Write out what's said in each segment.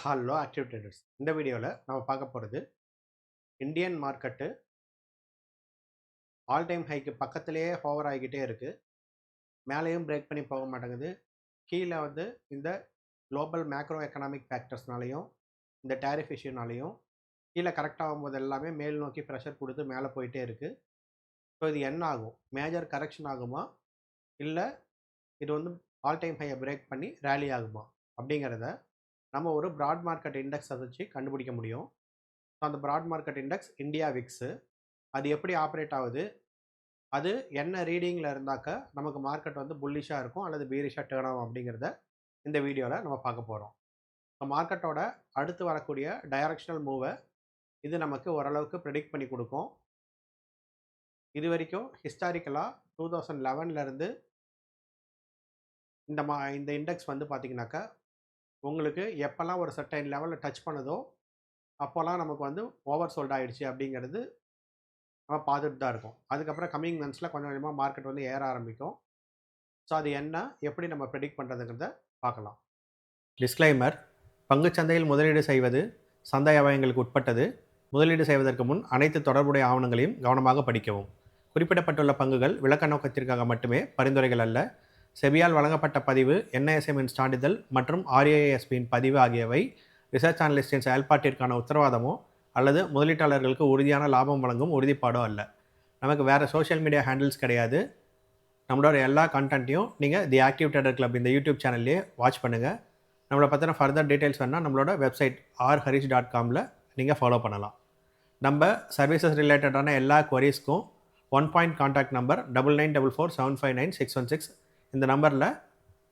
Hello active traders இந்த வீடியோவில் நம்ம பார்க்க போகிறது இந்தியன் மார்க்கெட்டு ஆல் டைம் ஹைக்கு பக்கத்துலேயே ஹோவர் ஆகிக்கிட்டே இருக்குது மேலேயும் பிரேக் பண்ணி போக மாட்டேங்குது. கீழே வந்து இந்த குளோபல் மேக்ரோ எக்கனாமிக் ஃபேக்டர்ஸ்னாலையும் இந்த டேரிஃப் இஷ்யூனாலையும் கீழே கரெக்ட் ஆகும்போது எல்லாமே மேல் நோக்கி ப்ரெஷர் கொடுத்து மேலே போயிட்டே இருக்குது ஸோ இது என்ன ஆகும்? மேஜர் கரெக்ஷன் ஆகுமா? இல்லை இது வந்து ஆல் டைம் ஹையை பிரேக் பண்ணி ரேலி ஆகுமா? அப்படிங்கிறத நம்ம ஒரு ப்ராட் மார்க்கெட் இண்டெக்ஸை வச்சு கண்டுபிடிக்க முடியும். ஸோ அந்த broad market index India VIX அது எப்படி ஆப்ரேட் ஆகுது? அது என்ன ரீடிங்கில் இருந்தாக்க நமக்கு மார்க்கெட் வந்து புல்லிஷாக இருக்கும் அல்லது பீரிஷாக டேர்ன் ஆகும் அப்படிங்கிறத இந்த வீடியோவில் நம்ம பார்க்க போகிறோம் ஸோ மார்க்கெட்டோட அடுத்து வரக்கூடிய டைரக்ஷனல் மூவை இது நமக்கு ஓரளவுக்கு ப்ரெடிக்ட் பண்ணி கொடுக்கும். இது வரைக்கும் ஹிஸ்டாரிக்கலாக டூ தௌசண்ட் லெவன்லேருந்து இந்த மா இந்த இண்டெக்ஸ் வந்து பார்த்திங்கனாக்கா உங்களுக்கு எப்போல்லாம் ஒரு சர்டைன் லெவலில் டச் பண்ணுதோ அப்போல்லாம் நமக்கு வந்து ஓவர் சோல்ட் ஆகிடுச்சு அப்படிங்கிறது நம்ம பார்த்துட்டு தான் இருக்கும். அதுக்கப்புறம் கம்மிங் மந்த்ஸில் கொஞ்சம் கொஞ்சமாக மார்க்கெட் வந்து ஏற ஆரம்பிக்கும். ஸோ அது என்ன எப்படி நம்ம ப்ரெடிக்ட் பண்ணுறதுங்கிறத பார்க்கலாம். டிஸ்க்ளைமர் பங்குச்சந்தையில் முதலீடு செய்வது சந்தை அபாயங்களுக்கு உட்பட்டது. முதலீடு செய்வதற்கு முன் அனைத்து தொடர்புடைய ஆவணங்களையும் கவனமாக படிக்கவும். குறிப்பிடப்பட்டுள்ள பங்குகள் விளக்க நோக்கத்திற்காக மட்டுமே பரிந்துரைகள் அல்ல. செபியால் வழங்கப்பட்ட பதிவு என்ஐஎஸ்எம்மின் சான்றிதழ் மற்றும் ஆர்ஏஎஸ்பியின் பதிவு ஆகியவை ரிசர்ச் அனலிஸ்டின் செயல்பாட்டிற்கான உத்தரவாதமோ அல்லது முதலீட்டாளர்களுக்கு உறுதியான லாபம் வழங்கும் உறுதிப்பாடோ அல்ல. நமக்கு வேறு சோஷியல் மீடியா ஹேண்டில்ஸ் கிடையாது. நம்மளோட எல்லா கண்டென்ட்டையும் நீங்கள் தி ஆக்டிவ் டேடர் கிளப் இந்த யூடியூப் சேனல்லையே வாட்ச் பண்ணுங்கள் நம்மளை பற்றின ஃபர்தர் டீட்டெயில்ஸ் வேணால் நம்மளோட வெப்சைட் ஆர் ஹரிஷ் டாட் காமில் நீங்கள் ஃபாலோ பண்ணலாம். நம்ம சர்வீசஸ் ரிலேட்டடான எல்லா குவரிஸ்க்கும் one point contact number double nine double four seven five nine six one six இந்த நம்பரில்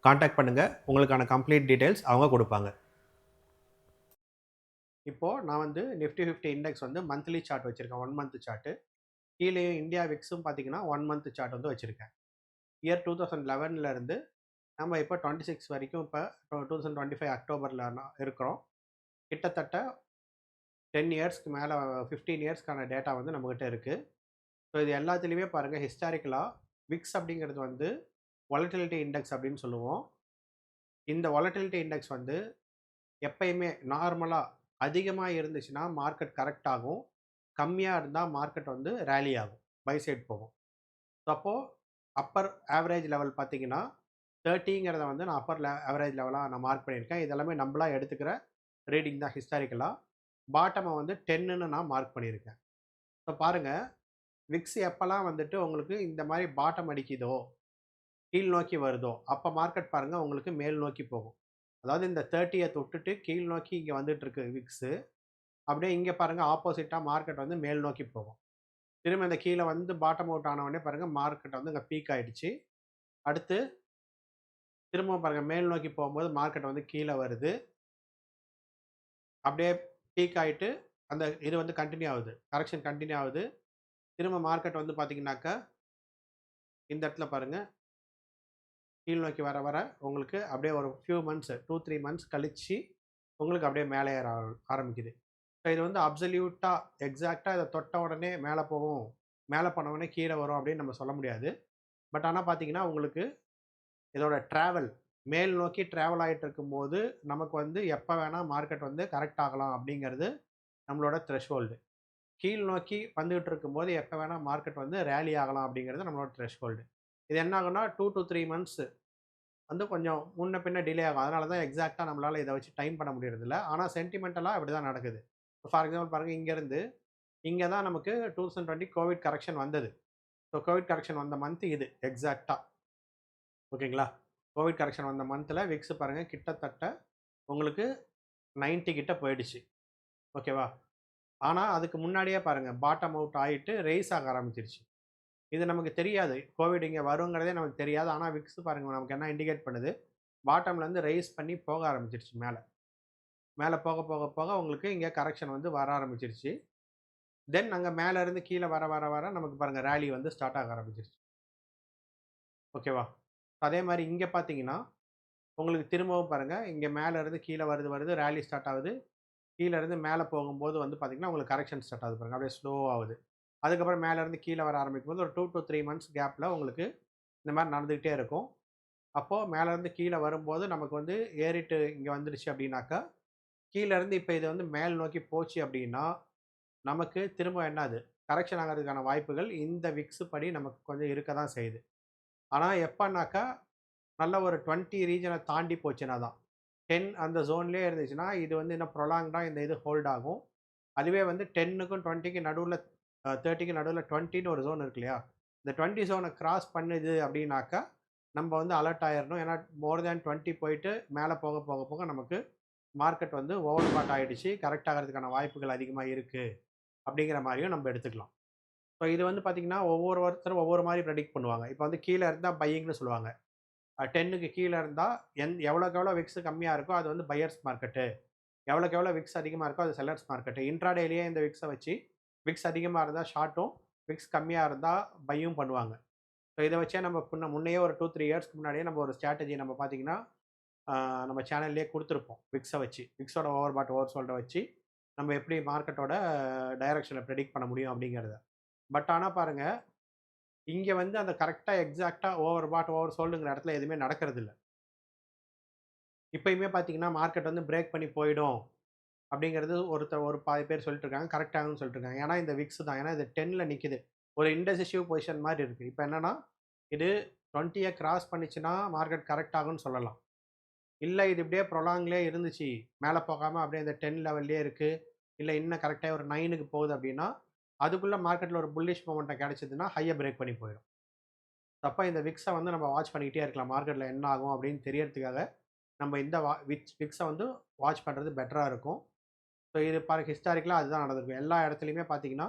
காண்டாக்ட் பண்ணுங்கள் உங்களுக்கான கம்ப்ளீட் டீட்டெயில்ஸ் அவங்க கொடுப்பாங்க. இப்போது நான் வந்து நிஃப்டி ஃபிஃப்டி இண்டெக்ஸ் வந்து மந்த்லி சார்ட் வச்சுருக்கேன். ஒன் மந்த் சார்ட்டு கீழே இந்தியா விக்ஸும் பார்த்தீங்கன்னா ஒன் மந்த் சார்ட் வந்து வச்சுருக்கேன். இயர் டூ தௌசண்ட் லெவன்லேருந்து நம்ம இப்போ டுவெண்ட்டி சிக்ஸ் வரைக்கும் இப்போ டூ தௌசண்ட் டுவெண்ட்டி ஃபைவ் அக்டோபரில் இருக்கிறோம். கிட்டத்தட்ட டென் இயர்ஸ்க்கு மேலே ஃபிஃப்டீன் இயர்ஸ்க்கான டேட்டா வந்து நம்மக்கிட்ட இருக்குது ஸோ இது எல்லாத்துலேயுமே பாருங்கள் ஹிஸ்டாரிக்கலாக விக்ஸ் அப்படிங்கிறது வந்து வாலட்டிலிட்டி இண்டெக்ஸ் அப்படின்னு சொல்லுவோம். இந்த வாலட்டிலிட்டி இண்டெக்ஸ் வந்து எப்பயுமே நார்மலாக அதிகமாக இருந்துச்சுன்னா மார்க்கெட் கரெக்ட் ஆகும். கம்மியாக இருந்தால் மார்க்கெட் வந்து ரேலி ஆகும். பை சைட் போகும். ஸோ அப்போது அப்பர் ஆவரேஜ் லெவல் பார்த்தீங்கன்னா தேர்ட்டிங்கிறத வந்து நான் அப்பர் ஆவரேஜ் லெவலாக நான் மார்க் பண்ணியிருக்கேன். இதெல்லாமே நம்மளாக எடுத்துக்கிற ரீடிங் தான் ஹிஸ்டாரிக்கலாக பாட்டமை வந்து டென்னுன்னு நான் மார்க் பண்ணியிருக்கேன். ஸோ பாருங்கள் விக்ஸ் எப்போல்லாம் வந்துட்டு உங்களுக்கு இந்த மாதிரி பாட்டம் அடிக்குதோ கீழ் நோக்கி வருதோ அப்போ மார்க்கெட் பாருங்கள் உங்களுக்கு மேல் நோக்கி போகும். அதாவது இந்த தேர்ட்டியை தொட்டுட்டு கீழ் நோக்கி இங்கே வந்துட்டு இருக்கு விக்ஸு அப்படியே இங்கே பாருங்கள் ஆப்போசிட்டாக மார்க்கெட் வந்து மேல் நோக்கி போகும். திரும்ப இந்த கீழே வந்து பாட்டம் அவுட் ஆனவொடனே பாருங்கள் மார்க்கெட் வந்து இங்கே பீக் ஆகிடுச்சு அடுத்து திரும்ப பாருங்கள் மேல் நோக்கி போகும்போது மார்க்கெட் வந்து கீழே வருது. அப்படியே பீக் ஆகிட்டு அந்த இது வந்து கண்டினியூ ஆகுது. கரெக்ஷன் கண்டினியூ ஆகுது. திரும்ப மார்க்கெட் வந்து பார்த்திங்கனாக்கா இந்த இடத்துல பாருங்கள் கீழ் நோக்கி வர வர உங்களுக்கு அப்படியே ஒரு few months two three months கழித்து உங்களுக்கு அப்படியே மேலே ஏற ஆரம்பிக்குது. ஸோ இது வந்து அப்சல்யூட்டாக எக்ஸாக்டாக இதை தொட்ட உடனே மேலே போகும் மேலே பண்ண உடனே கீழே வரும் அப்படின்னு நம்ம சொல்ல முடியாது. பட் ஆனால் பார்த்தீங்கன்னா உங்களுக்கு இதோட ட்ராவல் மேல் நோக்கி ட்ராவல் ஆகிட்டு இருக்கும்போது நமக்கு வந்து எப்போ வேணால் மார்க்கெட் வந்து கரெக்ட் ஆகலாம் அப்படிங்கிறது நம்மளோட த்ரெஷ்ஹோல்டு கீழ் நோக்கி வந்துகிட்டு இருக்கும்போது எப்போ வேணால் மார்க்கெட் வந்து ரேலி ஆகலாம் அப்படிங்கிறது நம்மளோட த்ரெஷ்ஹோல்டு இது என்ன ஆகும்னா டூ டு த்ரீ மந்த்ஸு வந்து கொஞ்சம் முன்ன பின்ன டிலே ஆகும். அதனால தான் எக்ஸாக்டாக நம்மளால் இதை வச்சு டைம் பண்ண முடியறதில்ல. ஆனால் சென்டிமெண்டலாக அப்படி தான் நடக்குது. ஃபார் எக்ஸாம்பிள் பாருங்கள் இங்கேருந்து இங்கே தான் நமக்கு two thousand twenty COVID correction வந்தது. ஸோ கோவிட் கரெக்ஷன் வந்த மந்த் இது எக்ஸாக்டாக ஓகேங்களா? கோவிட் கரெக்ஷன் வந்த மந்தில் விக்ஸ் பாருங்கள் கிட்டத்தட்ட உங்களுக்கு நைன்ட்டி கிட்ட போயிடுச்சு. ஓகேவா? ஆனால் அதுக்கு முன்னாடியே பாருங்கள் பாட்டம் அவுட் ஆகிட்டு ரேஸ் ஆக ஆரம்பிச்சிருச்சு. இது நமக்கு தெரியாது. கோவிட் இங்கே வருங்கிறதே நமக்கு தெரியாது. ஆனால் விக்ஸ் பாருங்கள் நமக்கு என்ன இண்டிகேட் பண்ணுது? பாட்டம்லேருந்து ரைஸ் பண்ணி போக ஆரம்பிச்சிருச்சு மேலே. மேலே போக போக போக உங்களுக்கு இங்கே கரெக்ஷன் வந்து வர ஆரம்பிச்சிருச்சு. தென் அங்கே மேலேருந்து கீழே வர வர வர நமக்கு பாருங்கள் ரேலி வந்து ஸ்டார்ட் ஆக ஆரம்பிச்சிருச்சு. ஓகேவா அதே மாதிரி இங்கே பார்த்தீங்கன்னா உங்களுக்கு திரும்பவும் பாருங்கள் இங்கே மேலேருந்து கீழே வருது வருது ரேலி ஸ்டார்ட் ஆகுது. கீழேருந்து மேலே போகும்போது வந்து பார்த்திங்கன்னா உங்களுக்கு கரெக்ஷன் ஸ்டார்ட் ஆகுது பாருங்கள் அப்படியே ஸ்லோ ஆகுது. அதுக்கப்புறம் மேலேருந்து கீழே வர ஆரம்பிக்கும் போது ஒரு டூ டு த்ரீ மந்த்ஸ் கேப்பில் உங்களுக்கு இந்த மாதிரி நடந்துக்கிட்டே இருக்கும் அப்போது மேலேருந்து கீழே வரும்போது நமக்கு வந்து ஏறிட்டு இங்கே வந்துடுச்சு அப்படின்னாக்கா கீழேருந்து இப்போ இது வந்து மேல் நோக்கி போச்சு அப்படின்னா, நமக்கு திரும்ப என்னது கரெக்ஷன் ஆகிறதுக்கான வாய்ப்புகள் இந்த விக்ஸு படி நமக்கு கொஞ்சம் இருக்க தான் செய்யுது. ஆனால் எப்போனாக்கா நல்ல ஒரு டுவெண்ட்டி ரீஜனை தாண்டி போச்சுன்னா தான். 10 அந்த ஜோன்லேயே இருந்துச்சுன்னா, இது வந்து இன்னும் ப்ரொலாங்டாக இந்த இது ஹோல்ட் ஆகும். அதுவே வந்து டென்னுக்கும் டுவெண்ட்டிக்கும் நடுவில் தேர்ட்டிக்கு நடுவில் டுவெண்ட்டின்னு ஒரு ஜோன் இருக்கு இல்லையா? இந்த டுவெண்ட்டி ஜோனை கிராஸ் பண்ணுது அப்படின்னாக்கா, நம்ம வந்து அலர்ட் ஆயிடணும் ஏன்னா மோர் தேன் 20 போயிட்டு மேலே போக, போக, போக நமக்கு மார்க்கெட் வந்து ஓவர் பாட் ஆகிடுச்சு கரெக்ட் ஆகிறதுக்கான வாய்ப்புகள் அதிகமாக இருக்குது அப்படிங்கிற மாதிரியும் நம்ம எடுத்துக்கலாம். ஸோ இது வந்து பார்த்தீங்கன்னா, ஒவ்வொரு ஒருத்தரும் ஒவ்வொரு மாதிரி ப்ரெடிக்ட் பண்ணுவாங்க. இப்போ வந்து கீழே இருந்தால் பையிங்னு சொல்லுவாங்க. டென்னுக்கு கீழே இருந்தால் எந் எவ்வளோக்கு எவ்வளோ விக்ஸ் கம்மியாக இருக்கோ, அது வந்து பையர்ஸ் மார்க்கெட்டு. எவ்வளோக்கு எவ்வளோ விக்ஸ் அதிகமாக இருக்கோ, அது செல்லர்ஸ் மார்க்கெட்டு. இன்ட்ராடேலேயே இந்த விக்ஸை வச்சு, விக்ஸ் அதிகமாக இருந்தால் ஷார்ட்டும், விக்ஸ் கம்மியாக இருந்தால் பையும் பண்ணுவாங்க. ஸோ இதை வச்சே நம்ம முன்ன முன்னையே ஒரு 2, 3 இயர்ஸ்க்கு முன்னாடியே நம்ம ஒரு ஸ்ட்ராட்டஜி நம்ம பார்த்தீங்கன்னா, நம்ம சேனல்லே கொடுத்துருப்போம் விக்ஸை வச்சு. விக்ஸோட ஓவர் பாட், ஓவர் சோல்டை வச்சு, நம்ம எப்படி மார்க்கெட்டோட டைரக்ஷனை ப்ரெடிக்ட் பண்ண முடியும் அப்படிங்கிறத. பட் ஆனால் பாருங்கள் இங்கே வந்து அந்த கரெக்டாக எக்ஸாக்டாக ஓவர் பாட், ஓவர் சோல்டுங்கிற இடத்துல எதுவுமே நடக்கறதில்ல. இப்பயுமே பார்த்தீங்கன்னா, மார்க்கெட் வந்து பிரேக் பண்ணி போயிடும். அப்படிங்கிறது ஒருத்தர் ஒரு பாதி பேர் சொல்லிட்டு இருக்காங்க. கரெக்ட் ஆகும்னு சொல்லிட்டு இருக்காங்க. ஏன்னா இந்த விக்ஸ் தான். ஏன்னா இது டென்னில் நிற்கிது ஒரு இன்டெசிசிவ் பொசிஷன் மாதிரி இருக்குது இப்போ என்னன்னா, இது 20ய கிராஸ் பண்ணிச்சுன்னா மார்க்கெட் கரெக்ட் ஆகும்னு சொல்லலாம். இல்லை இது இப்படியே ப்ரொலாங்லேயே இருந்துச்சு. மேலே போகாமல் அப்படியே இந்த டென் லெவல்லே இருக்குது இல்லை இன்னும் கரெக்டாக ஒரு நைனுக்கு போகுது அப்படின்னா, அதுக்குள்ளே மார்க்கெட்டில் ஒரு புல்லிஷ் மூமெண்ட்டை கிடச்சிதுன்னா ஹையை பிரேக் பண்ணி போயிடும். தப்பாக இந்த விக்ஸை வந்து நம்ம வாட்ச் பண்ணிக்கிட்டே இருக்கலாம். மார்க்கெட்டில் என்ன ஆகும் அப்படின்னு தெரியறதுக்காக, நம்ம இந்த வா விக்ஸ் விக்ஸை வந்து வாட்ச் பண்ணுறது பெட்டராக இருக்கும். ஸோ இது பாருங்க ஹிஸ்டாரிக்கலாக அதுதான் நடந்திருக்கும். எல்லா இடத்துலையுமே பார்த்தீங்கன்னா,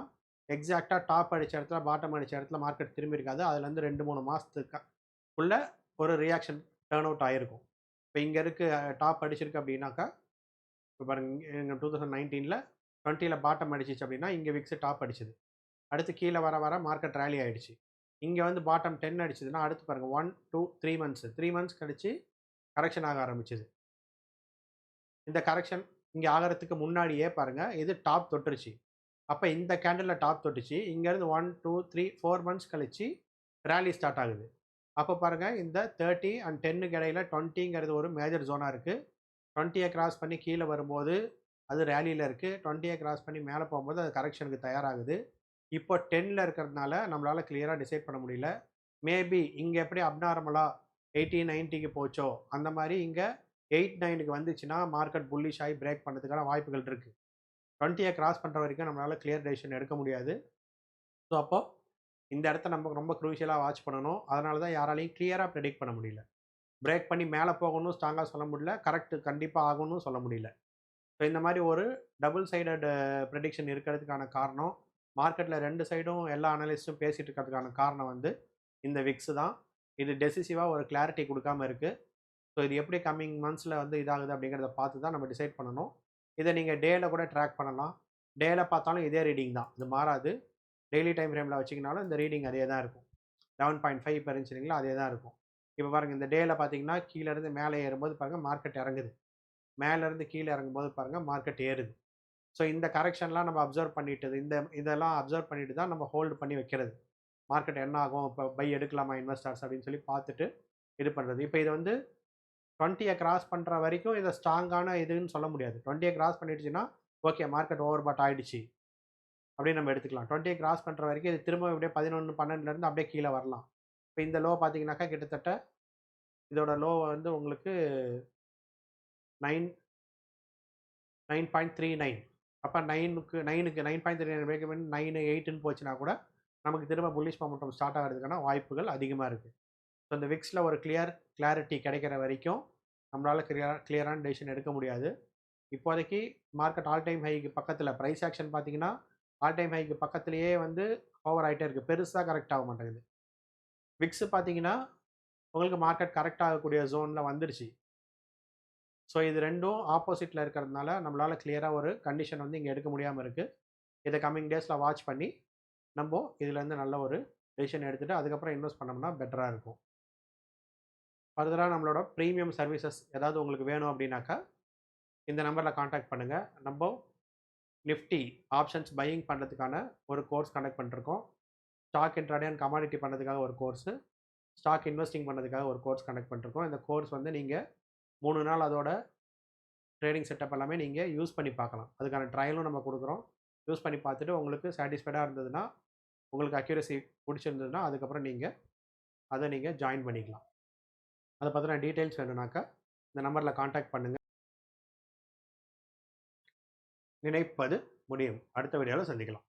எக்ஸாக்டாக டாப் அடித்த இடத்துல, பாட்டம் அடித்த இடத்துல மார்க்கெட் திரும்பி இருக்காது. அதுலேருந்து ரெண்டு மூணு மாதத்துக்குள்ளே ஒரு ரியாக்ஷன் டேர்ன் அவுட் ஆகிருக்கும் இப்போ இங்கே இருக்கு டாப் அடிச்சிருக்கு அப்படின்னாக்கா, இப்போ பாருங்க இங்க 2019ல 20ல பாட்டம் அடிச்சிச்சு அப்படின்னா, இங்கே விக்ஸ் டாப் அடிச்சிது அடுத்து கீழே வர, வர மார்க்கெட் ரேலி ஆகிடுச்சு இங்கே வந்து பாட்டம் 10 அடிச்சதுன்னா, அடுத்து பாருங்கள் one two three months three months கழித்து கரெக்ஷன் ஆக ஆரம்பிச்சது. இந்த கரெக்ஷன் இங்கே ஆகிறதுக்கு முன்னாடியே பாருங்கள் இது டாப் தொட்டுருச்சு. அப்போ இந்த கேண்டலில் டாப் தொட்டுச்சு. இங்கேருந்து one two three four months கழித்து ரேலி ஸ்டார்ட் ஆகுது. அப்போ பாருங்க இந்த 30 அண்ட் 10க்கு இடையில 20ங்கிறது ஒரு மேஜர் ஜோனாக இருக்குது டுவெண்ட்டியை கிராஸ் பண்ணி கீழே வரும்போது, அது ரேலியில் இருக்குது டுவெண்ட்டியை கிராஸ் பண்ணி மேலே போகும்போது, அது கரெக்ஷனுக்கு தயாராகுது. இப்போ 10ல இருக்கிறதுனால நம்மளால் கிளியராக டிசைட் பண்ண முடியல. மேபி இங்கே எப்படி அப்நார்மலாக எயிட்டி நைன்ட்டிக்கு போச்சோ, அந்த மாதிரி இங்கே 8, 9க்கு வந்துச்சுன்னா, மார்க்கெட் புல்லிஷ் ஆகி பிரேக் பண்ணுறதுக்கான வாய்ப்புகள் இருக்குது டுவெண்ட்டியை கிராஸ் பண்ணுற வரைக்கும் நம்மளால் கிளியர் டெசிஷன் எடுக்க முடியாது. ஸோ அப்போ இந்த இடத்த நம்ம ரொம்ப குரூஷியலா வாட்ச் பண்ணணும். அதனால தான் யாராலையும் கிளியராக பிரெடிக்ட் பண்ண முடியல. பிரேக் பண்ணி மேலே போகணும் ஸ்ட்ராங்காக சொல்ல முடியல. கரெக்ட் கண்டிப்பாக ஆகணும்னு சொல்ல முடியல. ஸோ இந்த மாதிரி ஒரு டபுள் சைடட் ப்ரெடிக்ஷன் இருக்கிறதுக்கான காரணம், மார்க்கெட்டில் ரெண்டு சைடும் எல்லா அனலிஸ்ட்டும் பேசிகிட்டு இருக்கிறதுக்கான காரணம் வந்து, இந்த விக்ஸ் தான். இது டெசிசிவாக ஒரு கிளாரிட்டி கொடுக்காம இருக்குது ஸோ இது எப்படி கம்மிங் மந்த்ஸில் வந்து இதாகுது அப்படிங்கிறத பார்த்து தான் நம்ம டிசைட் பண்ணணும். இதை நீங்கள் டேயில் கூட ட்ராக் பண்ணலாம். டேயில் பார்த்தாலும் இதே ரீடிங் தான். இது மாறாது. டெய்லி டைம் ஃப்ரேமில் வச்சிங்கனாலும் இந்த ரீடிங் அதே தான் இருக்கும். 11.5 இப்ப இருந்துச்சு இல்லைங்களா? அதே தான் இருக்கும். இப்போ பாருங்கள் இந்த டேயில் பார்த்தீங்கன்னா, கீழேருந்து மேலே ஏறும்போது பாருங்கள் மார்க்கெட் இறங்குது. மேலேருந்து கீழே இறங்கும்போது பாருங்கள் மார்க்கெட் ஏறுது. ஸோ இந்த கரெக்ஷன்லாம் நம்ம அப்சர்வ் பண்ணிட்டது. இந்த இதெல்லாம் அப்சர்வ் பண்ணிட்டு தான் நம்ம ஹோல்டு பண்ணி வைக்கிறது. மார்க்கெட் என்ன ஆகும்? இப்போ பை எடுக்கலாமா இன்வெஸ்டர்ஸ் அப்படின்னு சொல்லி பார்த்துட்டு, இது பண்ணுறது இப்போ இது வந்து 20ய கிராஸ் பண்ணுற வரைக்கும் இதை ஸ்ட்ராங்கான இதுன்னு சொல்ல முடியாது. 20ய கிராஸ் பண்ணிடுச்சுன்னா, ஓகே மார்க்கெட் ஓவர் பாட் ஆகிடுச்சு அப்படின்னு நம்ம எடுத்துக்கலாம். 20ய கிராஸ் பண்ணுற வரைக்கும் இது திரும்ப அப்படியே பதினொன்று பன்னெண்டுலேருந்து அப்படியே கீழே வரலாம். இப்போ இந்த லோ பார்த்தீங்கன்னாக்கா, கிட்டத்தட்ட இதோட லோ வந்து உங்களுக்கு 9 9.39 அப்ப 9க்கு 9க்கு 9.39 பிரேக் வரைக்கும் 9, 8ன்னு போச்சுன்னா கூட, நமக்கு திரும்ப புல்லிஷ் மொமெண்டம் ஸ்டார்ட் ஆகிறதுக்கான வாய்ப்புகள் அதிகமாக இருக்குது ஸோ இந்த விக்ஸில் ஒரு கிளியர் கிளாரிட்டி கிடைக்கிற வரைக்கும், நம்மளால் கிளியர் கிளியரான டெசிஷன் எடுக்க முடியாது. இப்போதைக்கு மார்க்கெட் ஆல் டைம் ஹைக்கு பக்கத்தில் ப்ரைஸ் ஆக்ஷன் பார்த்தீங்கன்னா, ஆல் டைம் ஹைக்கு பக்கத்துலேயே வந்து ஓவர் ஆகிட்டே இருக்குது பெருசாக கரெக்ட் ஆக மாட்டேங்குது. விக்ஸ் பார்த்தீங்கன்னா, உங்களுக்கு மார்க்கெட் கரெக்ட் ஆகக்கூடிய ஜோனில் வந்துருச்சு. ஸோ இது ரெண்டும் ஆப்போசிட்டில் இருக்கிறதுனால, நம்மளால் கிளியராக ஒரு கண்டிஷன் வந்து இங்கே எடுக்க முடியாமல் இருக்குது இதை கம்மிங் டேஸில் வாட்ச் பண்ணி, நம்ம இதுலேருந்து நல்ல ஒரு டெசிஷன் எடுத்துகிட்டு அதுக்கப்புறம் இன்வெஸ்ட் பண்ணோம்னா பெட்டராக இருக்கும். ஃபர்தராக நம்மளோட ப்ரீமியம் சர்வீசஸ் ஏதாவது உங்களுக்கு வேணும் அப்படின்னாக்கா, இந்த நம்பரில் காண்டாக்ட் பண்ணுங்கள் நம்ம நிஃப்டி ஆப்ஷன்ஸ் பையிங் பண்ணுறதுக்கான ஒரு கோர்ஸ் கண்டக்ட் பண்ணிருக்கோம். ஸ்டாக் இன்ட்ராடே அண்ட் கமாடிட்டி பண்ணுறதுக்காக ஒரு கோர்ஸு, ஸ்டாக் இன்வெஸ்டிங் பண்ணுறதுக்காக ஒரு கோர்ஸ் கண்டக்ட் பண்ணிருக்கோம். இந்த கோர்ஸ் வந்து நீங்கள் மூணு நாள் அதோட ட்ரேடிங் செட்டப் எல்லாமே நீங்கள் யூஸ் பண்ணி பார்க்கலாம். அதுக்கான ட்ரையலும் நம்ம கொடுக்குறோம். யூஸ் பண்ணி பார்த்துட்டு உங்களுக்கு சாட்டிஸ்ஃபைடாக இருந்ததுன்னா உங்களுக்கு அக்யூரசி பிடிச்சிருந்ததுன்னா அதுக்கப்புறம் நீங்கள் அதை நீங்கள் ஜாயின் பண்ணிக்கலாம். அதை பற்றின டீட்டெயில்ஸ் வேணும்னாக்கா இந்த நம்பரில் காண்டாக்ட் பண்ணுங்கள் நினைப்பது முடியும். அடுத்த வீடியோவில் சந்திக்கலாம்.